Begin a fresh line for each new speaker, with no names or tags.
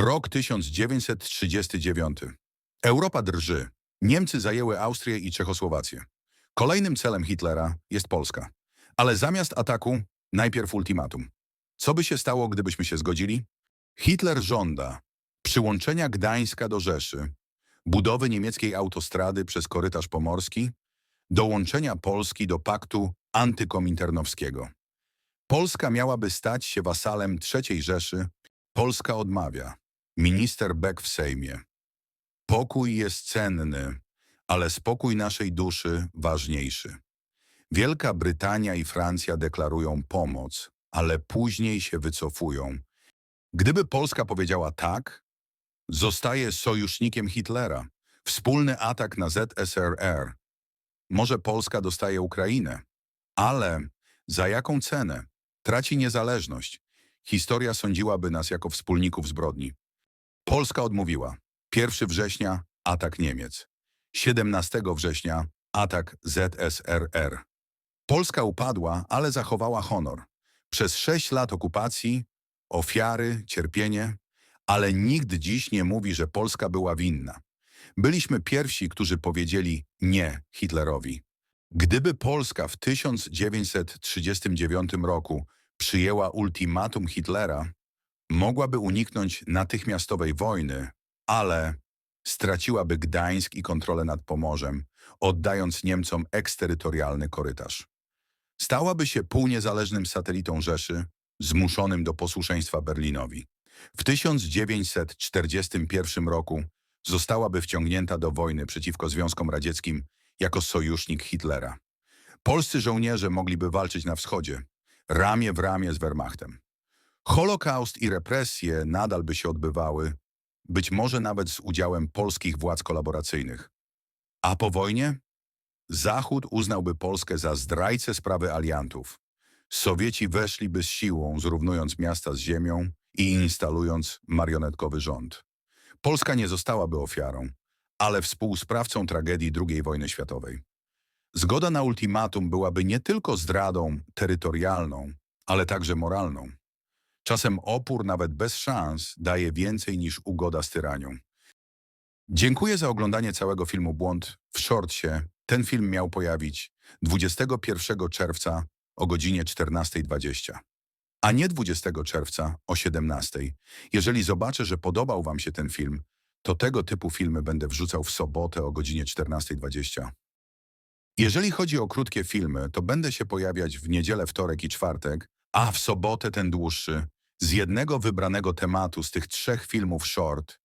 Rok 1939. Europa drży. Niemcy zajęły Austrię i Czechosłowację. Kolejnym celem Hitlera jest Polska. Ale zamiast ataku, najpierw ultimatum. Co by się stało, gdybyśmy się zgodzili? Hitler żąda przyłączenia Gdańska do Rzeszy, budowy niemieckiej autostrady przez korytarz pomorski, dołączenia Polski do paktu antykominternowskiego. Polska miałaby stać się wasalem III Rzeszy, Polska odmawia. Minister Beck w Sejmie. Pokój jest cenny, ale spokój naszej duszy ważniejszy. Wielka Brytania i Francja deklarują pomoc, ale później się wycofują. Gdyby Polska powiedziała tak, zostaje sojusznikiem Hitlera. Wspólny atak na ZSRR. Może Polska dostaje Ukrainę, ale za jaką cenę? Traci niezależność. Historia sądziłaby nas jako wspólników zbrodni. Polska odmówiła. 1 września atak Niemiec. 17 września atak ZSRR. Polska upadła, ale zachowała honor. Przez sześć lat okupacji, ofiary, cierpienie, ale nikt dziś nie mówi, że Polska była winna. Byliśmy pierwsi, którzy powiedzieli nie Hitlerowi. Gdyby Polska w 1939 roku przyjęła ultimatum Hitlera, mogłaby uniknąć natychmiastowej wojny, ale straciłaby Gdańsk i kontrolę nad Pomorzem, oddając Niemcom eksterytorialny korytarz. Stałaby się półniezależnym satelitą Rzeszy, zmuszonym do posłuszeństwa Berlinowi. W 1941 roku zostałaby wciągnięta do wojny przeciwko Związkom Radzieckim jako sojusznik Hitlera. Polscy żołnierze mogliby walczyć na wschodzie, ramię w ramię z Wehrmachtem. Holokaust i represje nadal by się odbywały, być może nawet z udziałem polskich władz kolaboracyjnych. A po wojnie? Zachód uznałby Polskę za zdrajcę sprawy aliantów. Sowieci weszliby z siłą, zrównując miasta z ziemią i instalując marionetkowy rząd. Polska nie zostałaby ofiarą, ale współsprawcą tragedii II wojny światowej. Zgoda na ultimatum byłaby nie tylko zdradą terytorialną, ale także moralną. Czasem opór nawet bez szans daje więcej niż ugoda z tyranią. Dziękuję za oglądanie całego filmu Błąd w shortsie. Ten film miał pojawić 21 czerwca o godzinie 14.20, a nie 20 czerwca o 17.00. Jeżeli zobaczę, że podobał Wam się ten film, to tego typu filmy będę wrzucał w sobotę o godzinie 14.20. Jeżeli chodzi o krótkie filmy, to będę się pojawiać w niedzielę, wtorek i czwartek, a w sobotę ten dłuższy, z jednego wybranego tematu z tych trzech filmów short,